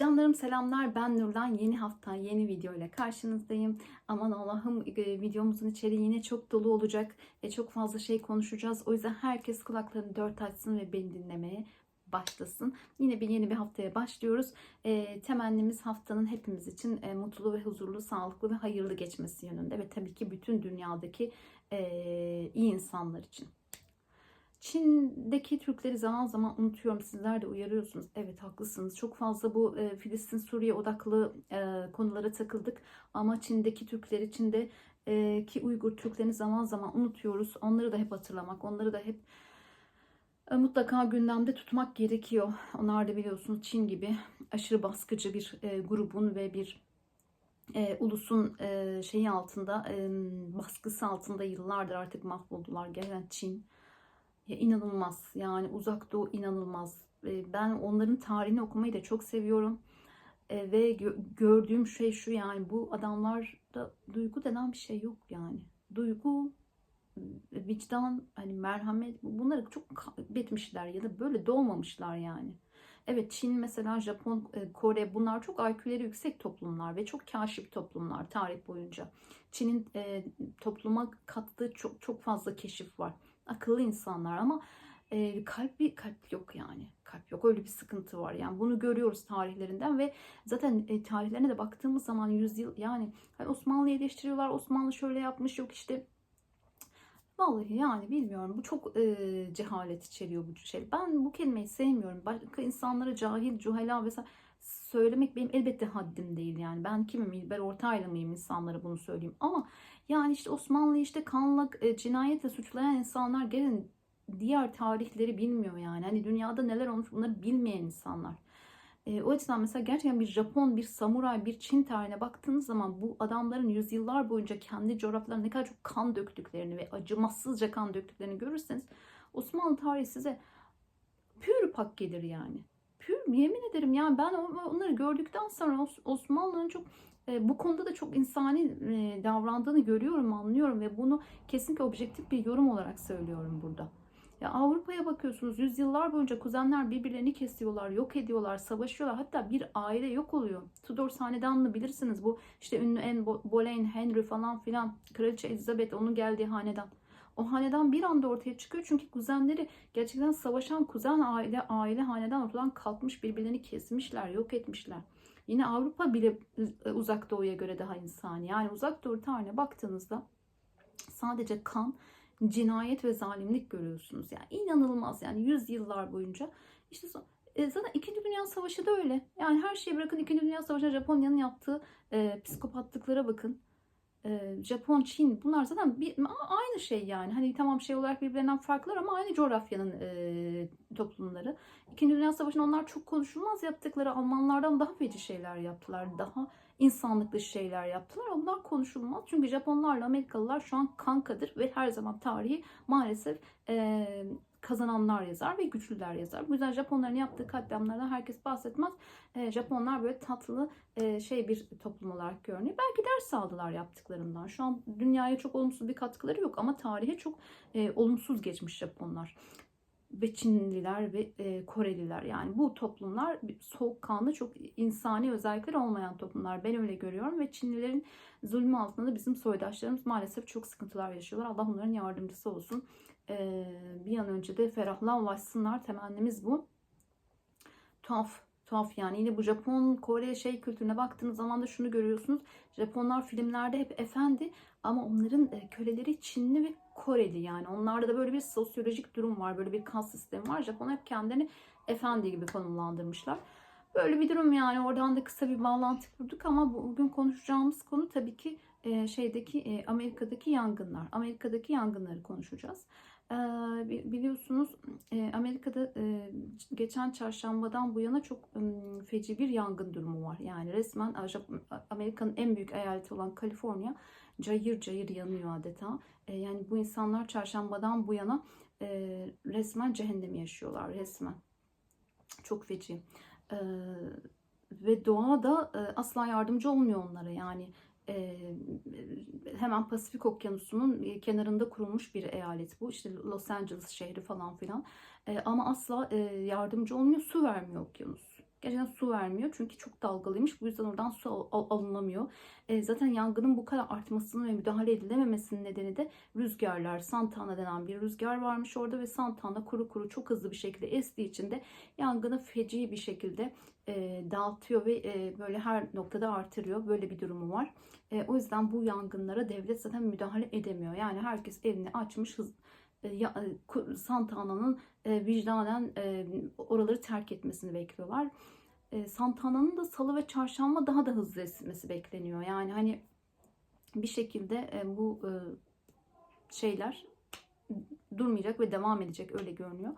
Canlarım selamlar ben Nurdan yeni hafta yeni video ile karşınızdayım. Aman Allah'ım e, videomuzun içeriği yine çok dolu olacak ve çok fazla şey konuşacağız. O yüzden herkes kulaklarını dört açsın ve beni dinlemeye başlasın. Yine bir yeni bir haftaya başlıyoruz. E, temennimiz haftanın hepimiz için e, mutlu ve huzurlu, sağlıklı ve hayırlı geçmesi yönünde ve tabii ki bütün dünyadaki e, iyi insanlar için. Çin'deki Türkleri zaman zaman unutuyorum. Sizler de uyarıyorsunuz. Evet haklısınız. Çok fazla bu e, Filistin, Suriye odaklı e, konulara takıldık. Ama Çin'deki Türkler için de e, ki Uygur Türklerini zaman zaman unutuyoruz. Onları da hep hatırlamak, onları da hep e, mutlaka gündemde tutmak gerekiyor. Onlar da biliyorsunuz Çin gibi aşırı baskıcı bir e, grubun ve bir e, ulusun e, şeyi altında, e, baskısı altında yıllardır artık mahvoldular. Gelen Çin. Ya inanılmaz yani uzak doğu inanılmaz. E, Ben onların tarihini okumayı da çok seviyorum. E, Ve gö- gördüğüm şey şu yani bu adamlarda duygu denen bir şey yok yani. Duygu, vicdan, hani merhamet bunları çok kaybetmişler ya da böyle doğmamışlar yani. Evet Çin mesela Japon, e, Kore bunlar çok IQ'leri yüksek toplumlar ve çok kaşif toplumlar tarih boyunca. Çin'in e, topluma kattığı çok çok fazla keşif var akıllı insanlar ama e, kalp bir kalp yok yani. Kalp yok. Öyle bir sıkıntı var. Yani bunu görüyoruz tarihlerinden ve zaten e, tarihlerine de baktığımız zaman yüzyıl yani hani Osmanlı'yı eleştiriyorlar. Osmanlı şöyle yapmış yok işte Vallahi yani bilmiyorum. Bu çok e, cehalet içeriyor bu şey. Ben bu kelimeyi sevmiyorum. Başka insanlara cahil, cühela vesaire söylemek benim elbette haddim değil yani. Ben kimim? İlber Ortaylı mıyım insanlara bunu söyleyeyim. Ama yani işte Osmanlı'yı işte kanla, e, cinayetle suçlayan insanlar gelin diğer tarihleri bilmiyor yani. Hani dünyada neler olmuş bunları bilmeyen insanlar. E, o açıdan mesela gerçekten bir Japon, bir samuray, bir Çin tarihine baktığınız zaman bu adamların yüzyıllar boyunca kendi coğrafyalarına ne kadar çok kan döktüklerini ve acımasızca kan döktüklerini görürseniz Osmanlı tarihi size pür pak gelir yani. Pür yemin ederim yani ben onları gördükten sonra Osmanlı'nın çok bu konuda da çok insani e, davrandığını görüyorum, anlıyorum ve bunu kesinlikle objektif bir yorum olarak söylüyorum burada. Ya Avrupa'ya bakıyorsunuz yüzyıllar boyunca kuzenler birbirlerini kesiyorlar, yok ediyorlar, savaşıyorlar. Hatta bir aile yok oluyor. Tudor hanedanını bilirsiniz. Bu işte ünlü Anne Boleyn, Henry falan filan. Kraliçe Elizabeth onun geldiği hanedan. O hanedan bir anda ortaya çıkıyor çünkü kuzenleri gerçekten savaşan kuzen aile aile hanedan ortadan kalkmış birbirlerini kesmişler, yok etmişler. Yine Avrupa bile uzak doğuya göre daha insani. Yani uzak doğu tarihine baktığınızda sadece kan, cinayet ve zalimlik görüyorsunuz. Yani inanılmaz yani yüzyıllar boyunca. İşte e, zaten 2. Dünya Savaşı da öyle. Yani her şeyi bırakın 2. Dünya Savaşı'nda Japonya'nın yaptığı e, psikopatlıklara bakın. Japon, Çin bunlar zaten bir, aynı şey yani. Hani tamam şey olarak birbirlerinden farklılar ama aynı coğrafyanın e, toplumları. İkinci Dünya Savaşı'nda onlar çok konuşulmaz yaptıkları Almanlardan daha feci şeyler yaptılar. Daha insanlık dışı şeyler yaptılar. Onlar konuşulmaz. Çünkü Japonlarla Amerikalılar şu an kankadır ve her zaman tarihi maalesef e, kazananlar yazar ve güçlüler yazar. Bu yüzden Japonların yaptığı katliamlardan herkes bahsetmez. E, Japonlar böyle tatlı e, şey bir toplum olarak görünüyor. Belki ders aldılar yaptıklarından. Şu an dünyaya çok olumsuz bir katkıları yok ama tarihe çok e, olumsuz geçmiş Japonlar ve Çinliler ve e, Koreliler yani bu toplumlar soğukkanlı çok insani özellikleri olmayan toplumlar ben öyle görüyorum ve Çinlilerin zulmü altında bizim soydaşlarımız maalesef çok sıkıntılar yaşıyorlar Allah onların yardımcısı olsun bir an önce de ferahlığa ulaşsınlar temennimiz bu tuhaf tuhaf yani yine bu Japon Kore şey kültürüne baktığınız zaman da şunu görüyorsunuz Japonlar filmlerde hep efendi ama onların köleleri Çinli ve Koreli yani. Onlarda da böyle bir sosyolojik durum var. Böyle bir kas sistemi var. Japon hep kendini efendi gibi konumlandırmışlar. Böyle bir durum yani. Oradan da kısa bir bağlantı kurduk ama bugün konuşacağımız konu tabii ki e, şeydeki e, Amerika'daki yangınlar. Amerika'daki yangınları konuşacağız. E, biliyorsunuz Amerika'da geçen çarşambadan bu yana çok feci bir yangın durumu var. Yani resmen Amerika'nın en büyük eyaleti olan Kaliforniya cayır cayır yanıyor adeta. Yani bu insanlar çarşambadan bu yana resmen cehennemi yaşıyorlar resmen. Çok feci. Ve doğa da asla yardımcı olmuyor onlara yani. Hemen Pasifik Okyanusu'nun kenarında kurulmuş bir eyalet bu. İşte Los Angeles şehri falan filan. Ama asla yardımcı olmuyor. Su vermiyor okyanus. Gerçekten su vermiyor çünkü çok dalgalıymış. Bu yüzden oradan su al- al- alınamıyor. E, zaten yangının bu kadar artmasının ve müdahale edilememesinin nedeni de rüzgarlar. Santana denen bir rüzgar varmış orada ve Santana kuru kuru çok hızlı bir şekilde estiği için de yangını feci bir şekilde e, dağıtıyor ve e, böyle her noktada artırıyor. Böyle bir durumu var. E, o yüzden bu yangınlara devlet zaten müdahale edemiyor. Yani herkes evini açmış hız, e, e, Santana'nın e, vicdanen e, oraları terk etmesini bekliyorlar. E, Santana'nın da salı ve çarşamba daha da hızlı esmesi bekleniyor. Yani hani bir şekilde e, bu e, şeyler durmayacak ve devam edecek öyle görünüyor.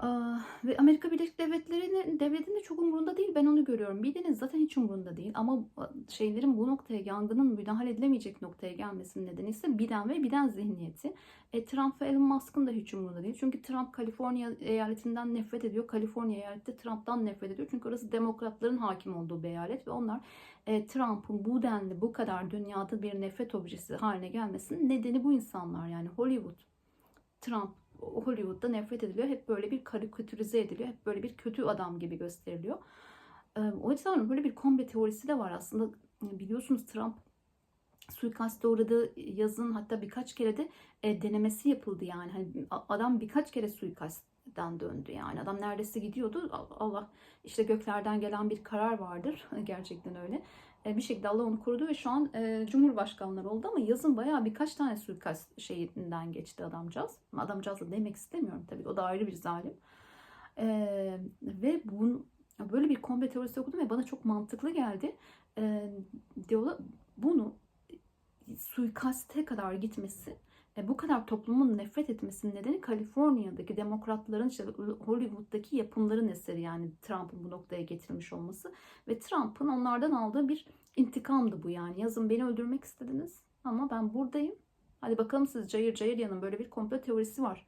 Aa, ve Amerika Birleşik Devletleri'nin devletinin de çok umurunda değil. Ben onu görüyorum. Biden'in zaten hiç umurunda değil. Ama şeylerin bu noktaya, yangının müdahale edilemeyecek noktaya gelmesinin nedeni ise Biden ve Biden zihniyeti. E, Trump ve Elon Musk'ın da hiç umurunda değil. Çünkü Trump Kaliforniya eyaletinden nefret ediyor. Kaliforniya eyaleti Trump'tan nefret ediyor. Çünkü orası demokratların hakim olduğu bir eyalet ve onlar e, Trump'ın bu denli bu kadar dünyada bir nefret objesi haline gelmesinin nedeni bu insanlar. Yani Hollywood, Trump, Hollywood'da nefret ediliyor. Hep böyle bir karikatürize ediliyor. Hep böyle bir kötü adam gibi gösteriliyor. O yüzden böyle bir komple teorisi de var aslında. Biliyorsunuz Trump suikaste uğradı yazın hatta birkaç kere de e, denemesi yapıldı yani. Hani adam birkaç kere suikastten döndü yani. Adam neredeyse gidiyordu. Allah işte göklerden gelen bir karar vardır. Gerçekten öyle. E, bir şekilde Allah onu korudu ve şu an e, Cumhurbaşkanları oldu ama yazın bayağı birkaç tane suikast şeyinden geçti adamcağız. Adamcağız da demek istemiyorum tabii o da ayrı bir zalim. E, ve bunun böyle bir komple teorisi okudum ve bana çok mantıklı geldi. E, diyorlar bunu suikaste kadar gitmesi e, bu kadar toplumun nefret etmesinin nedeni Kaliforniya'daki demokratların işte Hollywood'daki yapımların eseri yani Trump'ın bu noktaya getirmiş olması ve Trump'ın onlardan aldığı bir intikamdı bu yani. Yazın beni öldürmek istediniz ama ben buradayım. Hadi bakalım siz cayır cayır yanın böyle bir komplo teorisi var.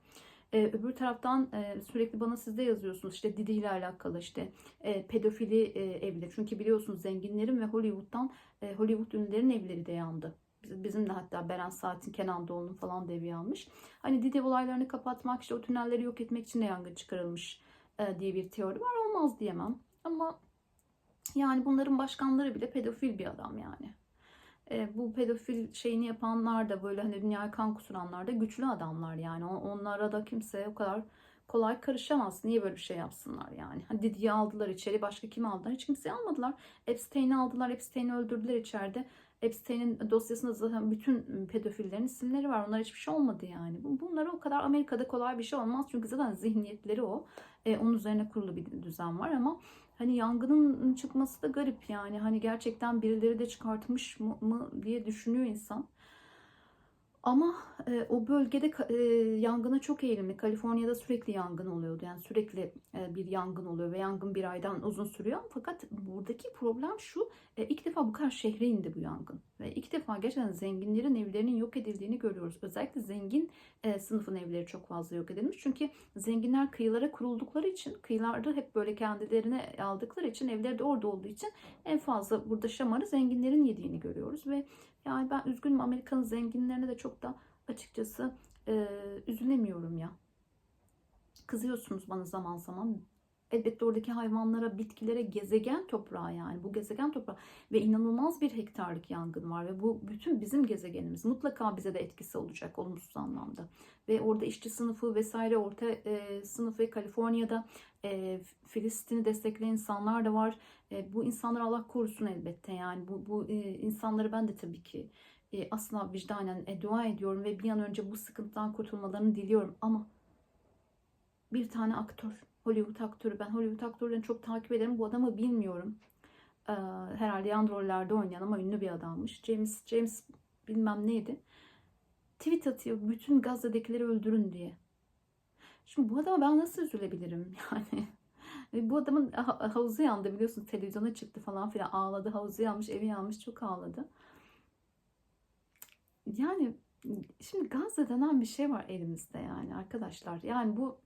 Ee, öbür taraftan e, sürekli bana siz de yazıyorsunuz işte Didi ile alakalı işte e, pedofili e, evleri. Çünkü biliyorsunuz zenginlerin ve Hollywood'dan e, Hollywood ünlülerin evleri de yandı. Biz- Bizim de hatta Beren Saat'in Kenan Doğulu'nun falan da evi yanmış. Hani Didi olaylarını kapatmak işte o tünelleri yok etmek için de yangın çıkarılmış e, diye bir teori var. Olmaz diyemem. Ama yani bunların başkanları bile pedofil bir adam yani. E, bu pedofil şeyini yapanlar da böyle hani dünyaya kan kusuranlar da güçlü adamlar yani. Onlara da kimse o kadar kolay karışamaz. Niye böyle bir şey yapsınlar yani? Hani Didi'yi aldılar içeri. Başka kimi aldılar? Hiç kimseyi almadılar. Epstein'i aldılar. Epstein'i öldürdüler içeride. Epstein'in dosyasında zaten bütün pedofillerin isimleri var. Onlar hiçbir şey olmadı yani. Bu- Bunlara o kadar Amerika'da kolay bir şey olmaz. Çünkü zaten zihniyetleri o. E, onun üzerine kurulu bir düzen var ama hani yangının çıkması da garip yani. Hani gerçekten birileri de çıkartmış mı, mı diye düşünüyor insan. Ama e, o bölgede e, yangına çok eğilimli. Kaliforniya'da sürekli yangın oluyordu. Yani sürekli e, bir yangın oluyor ve yangın bir aydan uzun sürüyor. Fakat buradaki problem şu. E, ilk defa bu kadar şehre indi bu yangın. Ve ilk defa gerçekten zenginlerin evlerinin yok edildiğini görüyoruz. Özellikle zengin e, sınıfın evleri çok fazla yok edilmiş. Çünkü zenginler kıyılara kuruldukları için, kıyılarda hep böyle kendilerine aldıkları için, evleri de orada olduğu için en fazla burada şamarı zenginlerin yediğini görüyoruz. Ve yani ben üzgünüm Amerika'nın zenginlerine de çok da açıkçası e, üzülemiyorum ya. Kızıyorsunuz bana zaman zaman. Elbette oradaki hayvanlara, bitkilere, gezegen toprağı yani. Bu gezegen toprağı ve inanılmaz bir hektarlık yangın var ve bu bütün bizim gezegenimiz. Mutlaka bize de etkisi olacak olumsuz anlamda. Ve orada işçi sınıfı vesaire orta e, sınıf ve Kaliforniya'da e, Filistin'i destekleyen insanlar da var. E, bu insanları Allah korusun elbette yani. Bu, bu e, insanları ben de tabii ki e, asla vicdanen e, dua ediyorum ve bir an önce bu sıkıntıdan kurtulmalarını diliyorum ama bir tane aktör, Hollywood aktörü, ben Hollywood aktörlerini çok takip ederim. Bu adamı bilmiyorum. Ee, herhalde yan rollerde oynayan ama ünlü bir adammış. James, James bilmem neydi. Tweet atıyor bütün Gazze'dekileri öldürün diye. Şimdi bu adama ben nasıl üzülebilirim yani? Bu adamın ha- havuzu yandı biliyorsun televizyona çıktı falan filan ağladı. Havuzu yanmış, evi yanmış çok ağladı. Yani şimdi Gazze denen bir şey var elimizde yani arkadaşlar. Yani bu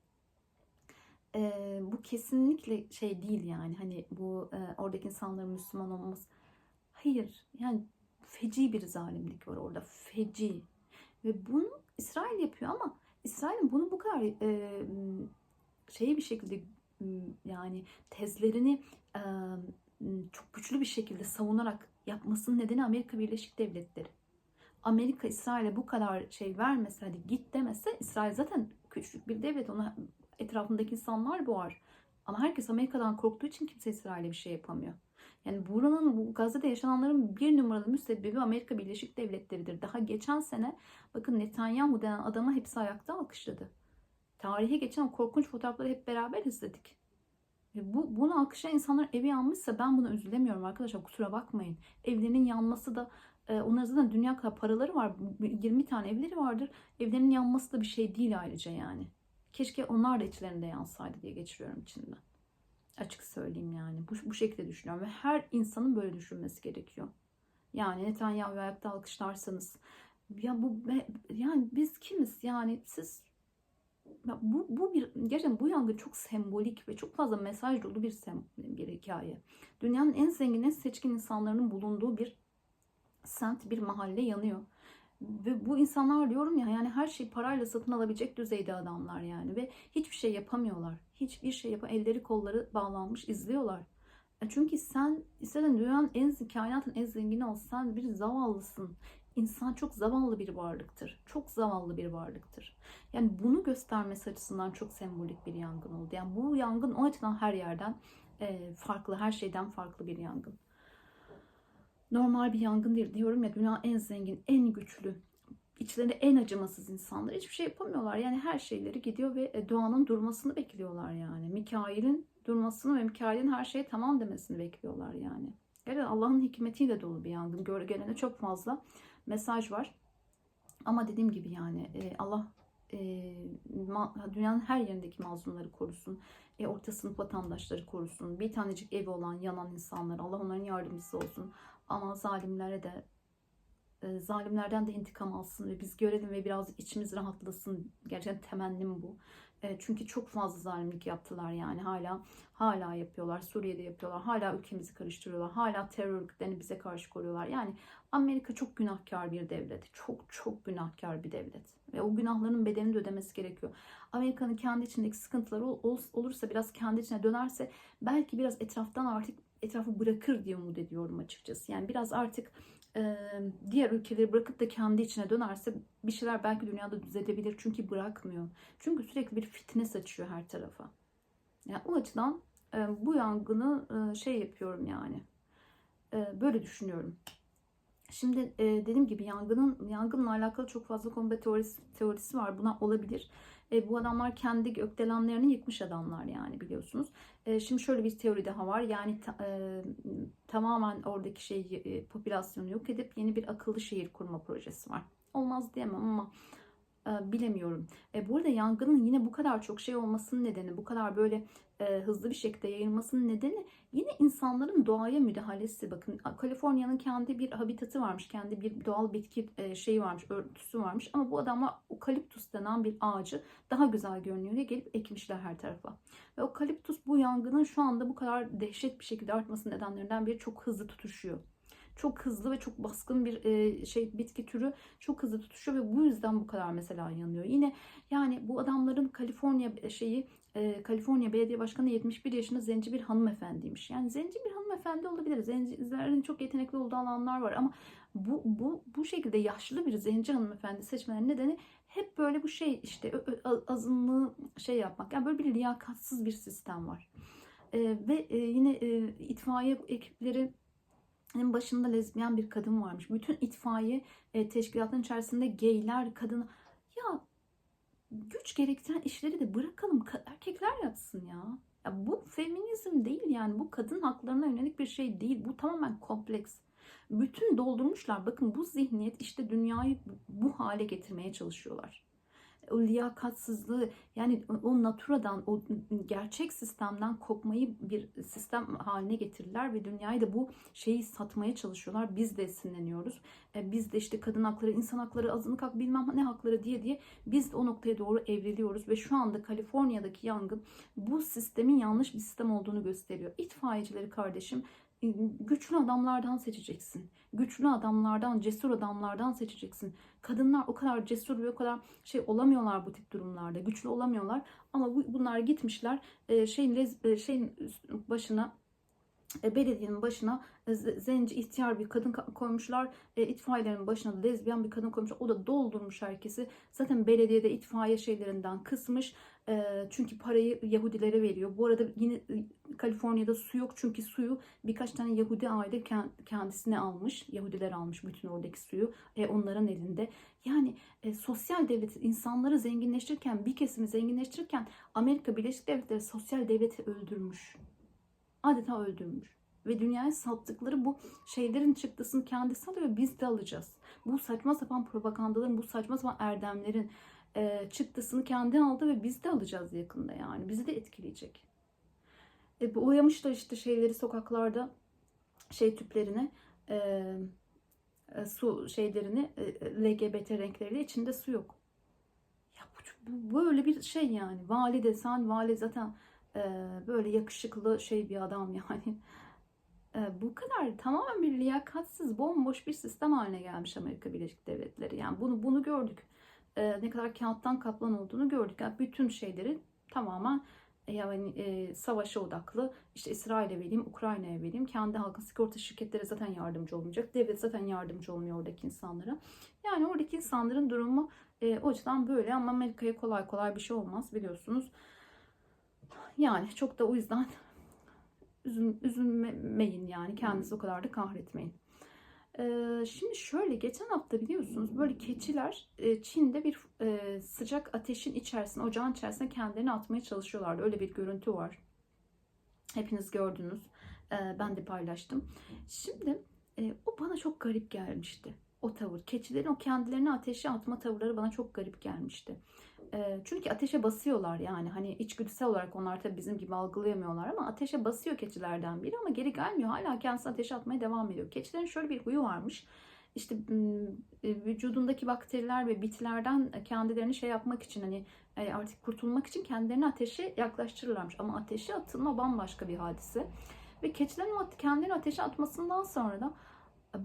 e, bu kesinlikle şey değil yani hani bu e, oradaki insanların Müslüman olması. Hayır yani feci bir zalimlik var orada feci ve bunu İsrail yapıyor ama İsrail'in bunu bu kadar e, şeyi bir şekilde yani tezlerini e, çok güçlü bir şekilde savunarak yapmasının nedeni Amerika Birleşik Devletleri. Amerika İsrail'e bu kadar şey vermese hadi git demese İsrail zaten küçük bir devlet. Ona etrafındaki insanlar boğar. Ama herkes Amerika'dan korktuğu için kimse İsrail'e bir şey yapamıyor. Yani buranın bu Gazze'de yaşananların bir numaralı müsebbibi Amerika Birleşik Devletleri'dir. Daha geçen sene bakın Netanyahu denen adama hepsi ayakta alkışladı. Tarihe geçen o korkunç fotoğrafları hep beraber izledik. Ve bu, bunu alkışlayan insanlar evi yanmışsa ben buna üzülemiyorum arkadaşlar kusura bakmayın. Evlerinin yanması da e, onların zaten dünya kadar paraları var. 20 tane evleri vardır. Evlerinin yanması da bir şey değil ayrıca yani. Keşke onlar da içlerinde yansaydı diye geçiriyorum içinden. Açık söyleyeyim yani. Bu, bu şekilde düşünüyorum ve her insanın böyle düşünmesi gerekiyor. Yani Netanyahu'yu ayakta alkışlarsanız ya bu yani biz kimiz yani siz ya bu, bu bir gerçekten bu yangın çok sembolik ve çok fazla mesaj dolu bir sem, bir hikaye. Dünyanın en zengin, en seçkin insanların bulunduğu bir semt, bir mahalle yanıyor. Ve bu insanlar diyorum ya yani her şeyi parayla satın alabilecek düzeyde adamlar yani ve hiçbir şey yapamıyorlar. Hiçbir şey yap elleri kolları bağlanmış izliyorlar. E Çünkü sen isteden dünyanın en kainatın en zengini ol. Sen bir zavallısın. İnsan çok zavallı bir varlıktır. Çok zavallı bir varlıktır. Yani bunu göstermesi açısından çok sembolik bir yangın oldu. Yani bu yangın o açıdan her yerden e, farklı, her şeyden farklı bir yangın. Normal bir yangın değil. Diyorum ya dünya en zengin, en güçlü, içlerinde en acımasız insanlar hiçbir şey yapamıyorlar. Yani her şeyleri gidiyor ve e, doğanın durmasını bekliyorlar yani. Mikail'in durmasını ve Mikail'in her şeye tamam demesini bekliyorlar yani. Evet Allah'ın hikmetiyle dolu bir yangın. Gölgelene çok fazla mesaj var. Ama dediğim gibi yani e, Allah e, dünyanın her yerindeki mazlumları korusun. E, orta sınıf vatandaşları korusun. Bir tanecik evi olan yanan insanlar Allah onların yardımcısı olsun. Ama zalimlere de e, zalimlerden de intikam alsın ve biz görelim ve biraz içimiz rahatlasın. Gerçekten temennim bu. E, çünkü çok fazla zalimlik yaptılar yani hala hala yapıyorlar. Suriye'de yapıyorlar. Hala ülkemizi karıştırıyorlar. Hala terör örgütlerini bize karşı koruyorlar. Yani Amerika çok günahkar bir devlet. Çok çok günahkar bir devlet. Ve o günahların bedelini de ödemesi gerekiyor. Amerika'nın kendi içindeki sıkıntıları ol, olursa biraz kendi içine dönerse belki biraz etraftan artık etrafı bırakır diye umut ediyorum açıkçası. Yani biraz artık diğer ülkeleri bırakıp da kendi içine dönerse bir şeyler belki dünyada düzelebilir. Çünkü bırakmıyor. Çünkü sürekli bir fitne saçıyor her tarafa. Yani o açıdan bu yangını şey yapıyorum yani. Böyle düşünüyorum. Şimdi dediğim gibi yangının yangınla alakalı çok fazla kombe teorisi, teorisi var. Buna olabilir. E, bu adamlar kendi gökdelenlerini yıkmış adamlar yani biliyorsunuz. E, şimdi şöyle bir teori daha var. Yani ta, e, tamamen oradaki şey e, popülasyonu yok edip yeni bir akıllı şehir kurma projesi var. Olmaz diyemem ama e, bilemiyorum. E, bu arada yangının yine bu kadar çok şey olmasının nedeni, bu kadar böyle e, hızlı bir şekilde yayılmasının nedeni yine insanların doğaya müdahalesi. Bakın Kaliforniya'nın kendi bir habitatı varmış, kendi bir doğal bitki e, şeyi varmış, örtüsü varmış. Ama bu adamlar okaliptus denen bir ağacı daha güzel görünüyor diye gelip ekmişler her tarafa. Ve okaliptus bu yangının şu anda bu kadar dehşet bir şekilde artması nedenlerinden biri çok hızlı tutuşuyor çok hızlı ve çok baskın bir e, şey bitki türü çok hızlı tutuşuyor ve bu yüzden bu kadar mesela yanıyor. Yine yani bu adamların Kaliforniya şeyi e, Kaliforniya Belediye Başkanı 71 yaşında zenci bir hanımefendiymiş. Yani zenci bir hanımefendi olabilir. Zencilerin çok yetenekli olduğu alanlar var ama bu bu bu şekilde yaşlı bir zenci hanımefendi seçmelerinin nedeni hep böyle bu şey işte azınlığı şey yapmak. Yani böyle bir liyakatsız bir sistem var. E, ve e, yine e, itfaiye ekipleri başında lezbiyen bir kadın varmış. Bütün itfaiye e, teşkilatının içerisinde gayler, kadın ya güç gerektiren işleri de bırakalım. Erkekler yapsın ya. ya. Bu feminizm değil yani. Bu kadın haklarına yönelik bir şey değil. Bu tamamen kompleks. Bütün doldurmuşlar. Bakın bu zihniyet işte dünyayı bu hale getirmeye çalışıyorlar o liyakatsızlığı yani o naturadan o gerçek sistemden kopmayı bir sistem haline getirdiler ve dünyayı da bu şeyi satmaya çalışıyorlar. Biz de esinleniyoruz. E, biz de işte kadın hakları, insan hakları, azınlık hak bilmem ne hakları diye diye biz de o noktaya doğru evriliyoruz ve şu anda Kaliforniya'daki yangın bu sistemin yanlış bir sistem olduğunu gösteriyor. İtfaiyecileri kardeşim güçlü adamlardan seçeceksin. Güçlü adamlardan, cesur adamlardan seçeceksin. Kadınlar o kadar cesur ve o kadar şey olamıyorlar bu tip durumlarda. Güçlü olamıyorlar ama bu, bunlar gitmişler e, şeyin lez, e, şeyin başına e, belediyenin başına zenci ihtiyar bir kadın ka- koymuşlar. E, itfaiyelerin başına da lezbiyen bir kadın koymuşlar. O da doldurmuş herkesi. Zaten belediyede itfaiye şeylerinden kısmış. Çünkü parayı Yahudilere veriyor. Bu arada yine e, Kaliforniya'da su yok. Çünkü suyu birkaç tane Yahudi aile ken- kendisine almış. Yahudiler almış bütün oradaki suyu. E, onların elinde. Yani e, sosyal devlet insanları zenginleştirirken bir kesimi zenginleştirirken Amerika Birleşik Devletleri sosyal devleti öldürmüş adeta öldürmüş. Ve dünyaya sattıkları bu şeylerin çıktısını kendisi alıyor. Biz de alacağız. Bu saçma sapan propagandaların, bu saçma sapan erdemlerin e, çıktısını kendi aldı ve biz de alacağız yakında yani. Bizi de etkileyecek. E, bu boyamışlar işte şeyleri sokaklarda şey tüplerini e, e, su şeylerini e, LGBT renkleriyle içinde su yok. Ya bu, bu böyle bir şey yani. Vali desen vali zaten ee, böyle yakışıklı şey bir adam yani. Ee, bu kadar tamamen bir liyakatsiz, bomboş bir sistem haline gelmiş Amerika Birleşik Devletleri. Yani bunu bunu gördük. Ee, ne kadar kağıttan kaplan olduğunu gördük. Yani bütün şeyleri tamamen e, yani e, savaşa odaklı. İşte İsrail'e vereyim, Ukrayna'ya vereyim. Kendi halkın sigorta şirketleri zaten yardımcı olmayacak. Devlet zaten yardımcı olmuyor oradaki insanlara. Yani oradaki insanların durumu e, o açıdan böyle ama Amerika'ya kolay kolay bir şey olmaz biliyorsunuz. Yani çok da o yüzden üzüm, üzülmeyin yani kendinizi o kadar da kahretmeyin. Şimdi şöyle geçen hafta biliyorsunuz böyle keçiler Çin'de bir sıcak ateşin içerisine, ocağın içerisine kendilerini atmaya çalışıyorlardı. Öyle bir görüntü var. Hepiniz gördünüz. Ben de paylaştım. Şimdi o bana çok garip gelmişti. O tavır. Keçilerin o kendilerini ateşe atma tavırları bana çok garip gelmişti. E, çünkü ateşe basıyorlar yani. Hani içgüdüsel olarak onlar tabii bizim gibi algılayamıyorlar ama ateşe basıyor keçilerden biri ama geri gelmiyor. Hala kendisi ateşe atmaya devam ediyor. Keçilerin şöyle bir huyu varmış. İşte e, vücudundaki bakteriler ve bitlerden kendilerini şey yapmak için hani e, artık kurtulmak için kendilerini ateşe yaklaştırırlarmış. Ama ateşe atılma bambaşka bir hadise. Ve keçilerin o kendilerini ateşe atmasından sonra da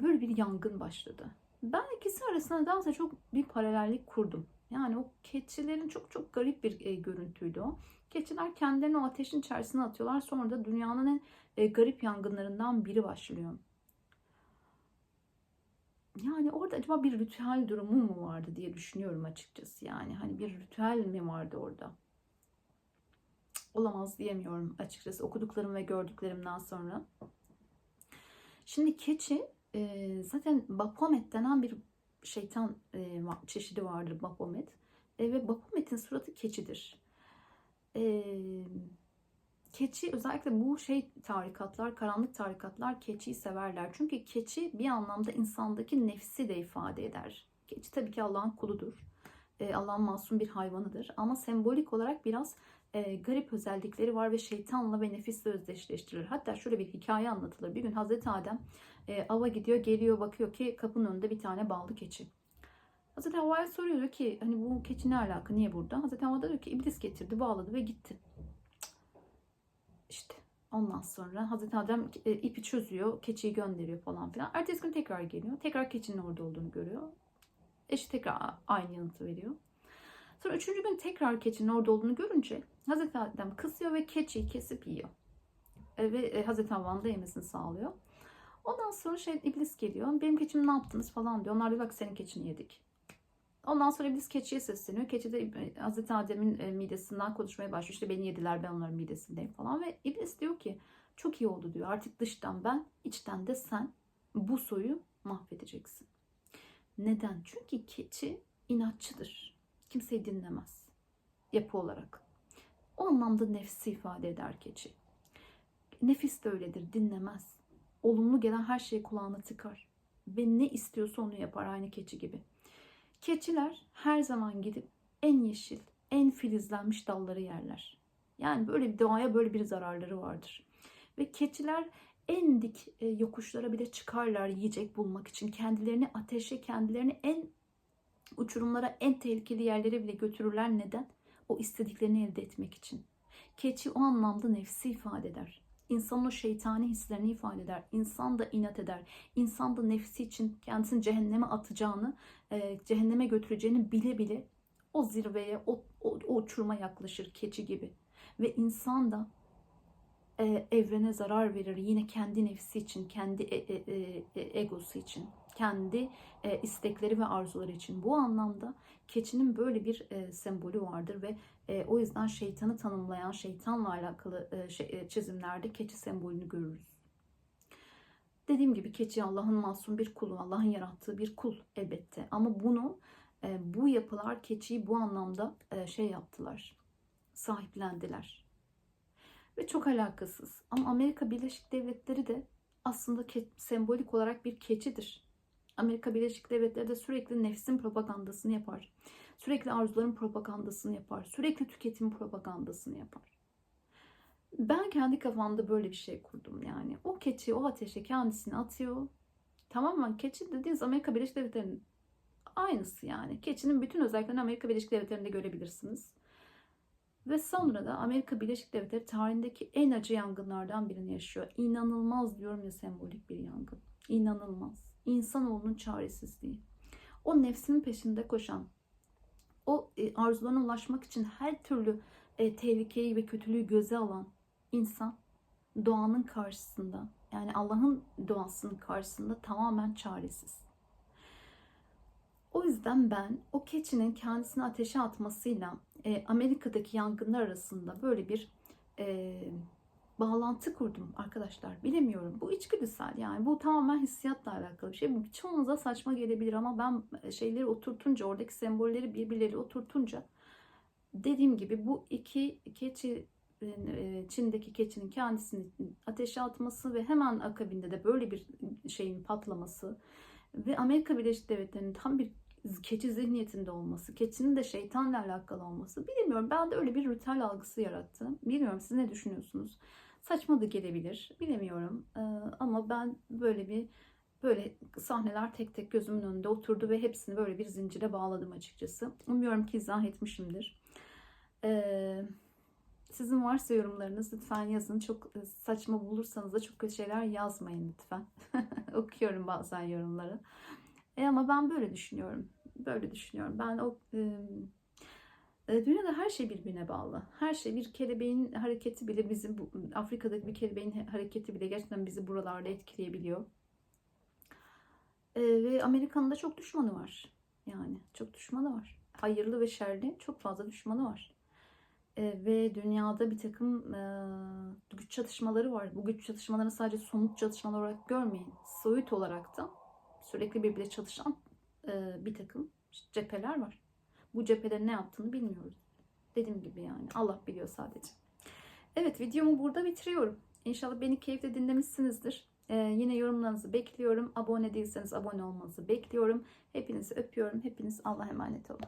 böyle bir yangın başladı. Ben ikisi arasında nedense çok bir paralellik kurdum. Yani o keçilerin çok çok garip bir e, görüntüydü o. Keçiler kendilerini o ateşin içerisine atıyorlar. Sonra da dünyanın en e, garip yangınlarından biri başlıyor. Yani orada acaba bir ritüel durumu mu vardı diye düşünüyorum açıkçası. Yani hani bir ritüel mi vardı orada? Olamaz diyemiyorum açıkçası okuduklarım ve gördüklerimden sonra. Şimdi keçi e, zaten Baphomet denen bir şeytan e, çeşidi vardır Baphomet. E, ve Baphomet'in suratı keçidir. E, keçi özellikle bu şey tarikatlar, karanlık tarikatlar keçiyi severler. Çünkü keçi bir anlamda insandaki nefsi de ifade eder. Keçi tabii ki Allah'ın kuludur. E, Allah'ın masum bir hayvanıdır. Ama sembolik olarak biraz e, garip özellikleri var ve şeytanla ve nefisle özdeşleştirilir. Hatta şöyle bir hikaye anlatılır. Bir gün Hazreti Adem e, ava gidiyor, geliyor bakıyor ki kapının önünde bir tane ballı keçi. Hazreti Havva'ya soruyor ki hani bu keçi ne alaka, niye burada? Hazreti Havva diyor ki iblis getirdi, bağladı ve gitti. İşte ondan sonra Hazreti Adem e, ipi çözüyor, keçiyi gönderiyor falan filan. Ertesi gün tekrar geliyor. Tekrar keçinin orada olduğunu görüyor. Eşi tekrar aynı yanıtı veriyor. Sonra üçüncü gün tekrar keçinin orada olduğunu görünce Hazreti Adem kızıyor ve keçiyi kesip yiyor. E, ve e, Hazreti Havva'nın da yemesini sağlıyor. Ondan sonra şey iblis geliyor. Benim keçim ne yaptınız falan diyor. Onlar diyor bak senin keçini yedik. Ondan sonra iblis keçiye sesleniyor. Keçi de e, Hazreti Adem'in e, midesinden konuşmaya başlıyor. İşte beni yediler ben onların midesindeyim falan. Ve iblis diyor ki çok iyi oldu diyor. Artık dıştan ben içten de sen bu soyu mahvedeceksin. Neden? Çünkü keçi inatçıdır. Kimseyi dinlemez. Yapı olarak. O anlamda nefsi ifade eder keçi. Nefis de öyledir. Dinlemez. Olumlu gelen her şeyi kulağına tıkar. Ve ne istiyorsa onu yapar aynı keçi gibi. Keçiler her zaman gidip en yeşil, en filizlenmiş dalları yerler. Yani böyle bir doğaya böyle bir zararları vardır. Ve keçiler en dik e, yokuşlara bile çıkarlar yiyecek bulmak için. Kendilerini ateşe, kendilerini en uçurumlara, en tehlikeli yerlere bile götürürler. Neden? O istediklerini elde etmek için. Keçi o anlamda nefsi ifade eder. İnsanın o şeytani hislerini ifade eder. İnsan da inat eder. İnsan da nefsi için kendisini cehenneme atacağını, e, cehenneme götüreceğini bile bile o zirveye, o, o, o uçuruma yaklaşır keçi gibi. Ve insan da e, evrene zarar verir yine kendi nefsi için, kendi e, e, e, e, egosu için, kendi e, istekleri ve arzuları için. Bu anlamda keçinin böyle bir e, sembolü vardır ve e, o yüzden şeytanı tanımlayan, şeytanla alakalı e, şey, e, çizimlerde keçi sembolünü görürüz. Dediğim gibi keçi Allah'ın masum bir kulu, Allah'ın yarattığı bir kul elbette. Ama bunu e, bu yapılar keçiyi bu anlamda e, şey yaptılar, sahiplendiler. Ve çok alakasız. Ama Amerika Birleşik Devletleri de aslında ke- sembolik olarak bir keçidir. Amerika Birleşik Devletleri de sürekli nefsin propagandasını yapar. Sürekli arzuların propagandasını yapar. Sürekli tüketim propagandasını yapar. Ben kendi kafamda böyle bir şey kurdum yani. O keçi o ateşe kendisini atıyor. Tamam mı? Keçi dediğiniz Amerika Birleşik Devletleri'nin aynısı yani. Keçinin bütün özelliklerini Amerika Birleşik Devletleri'nde görebilirsiniz. Ve sonra da Amerika Birleşik Devletleri tarihindeki en acı yangınlardan birini yaşıyor. İnanılmaz diyorum ya sembolik bir yangın. İnanılmaz. İnsanoğlunun çaresizliği. O nefsinin peşinde koşan, o e, arzularına ulaşmak için her türlü e, tehlikeyi ve kötülüğü göze alan insan doğanın karşısında yani Allah'ın doğasının karşısında tamamen çaresiz. O yüzden ben o keçinin kendisini ateşe atmasıyla e, Amerika'daki yangınlar arasında böyle bir e, bağlantı kurdum arkadaşlar. Bilemiyorum. Bu içgüdüsel yani. Bu tamamen hissiyatla alakalı bir şey. Çoğunuza saçma gelebilir ama ben şeyleri oturtunca, oradaki sembolleri birbirleri oturtunca dediğim gibi bu iki keçi e, Çin'deki keçinin kendisini ateşe atması ve hemen akabinde de böyle bir şeyin patlaması ve Amerika Birleşik Devletleri'nin tam bir keçi zihniyetinde olması, keçinin de şeytanla alakalı olması bilmiyorum. Ben de öyle bir ritüel algısı yarattı. Bilmiyorum siz ne düşünüyorsunuz? Saçma da gelebilir. Bilemiyorum. Ama ben böyle bir böyle sahneler tek tek gözümün önünde oturdu ve hepsini böyle bir zincire bağladım açıkçası. Umuyorum ki izah etmişimdir. Sizin varsa yorumlarınız lütfen yazın. Çok saçma bulursanız da çok kötü şeyler yazmayın lütfen. Okuyorum bazen yorumları. E ama ben böyle düşünüyorum. Böyle düşünüyorum. Ben o e, dünyada her şey birbirine bağlı. Her şey bir kelebeğin hareketi bile bizi bu, Afrika'daki bir kelebeğin hareketi bile gerçekten bizi buralarda etkileyebiliyor. E, ve Amerika'nın da çok düşmanı var. Yani çok düşmanı var. Hayırlı ve şerli çok fazla düşmanı var. E, ve dünyada bir takım e, güç çatışmaları var. Bu güç çatışmalarını sadece somut çatışmalar olarak görmeyin. Soyut olarak da sürekli birbirle çatışan e, bir takım cepheler var. Bu cephelerin ne yaptığını bilmiyoruz. Dediğim gibi yani Allah biliyor sadece. Evet videomu burada bitiriyorum. İnşallah beni keyifle dinlemişsinizdir. Ee, yine yorumlarınızı bekliyorum. Abone değilseniz abone olmanızı bekliyorum. Hepinizi öpüyorum. Hepiniz Allah'a emanet olun.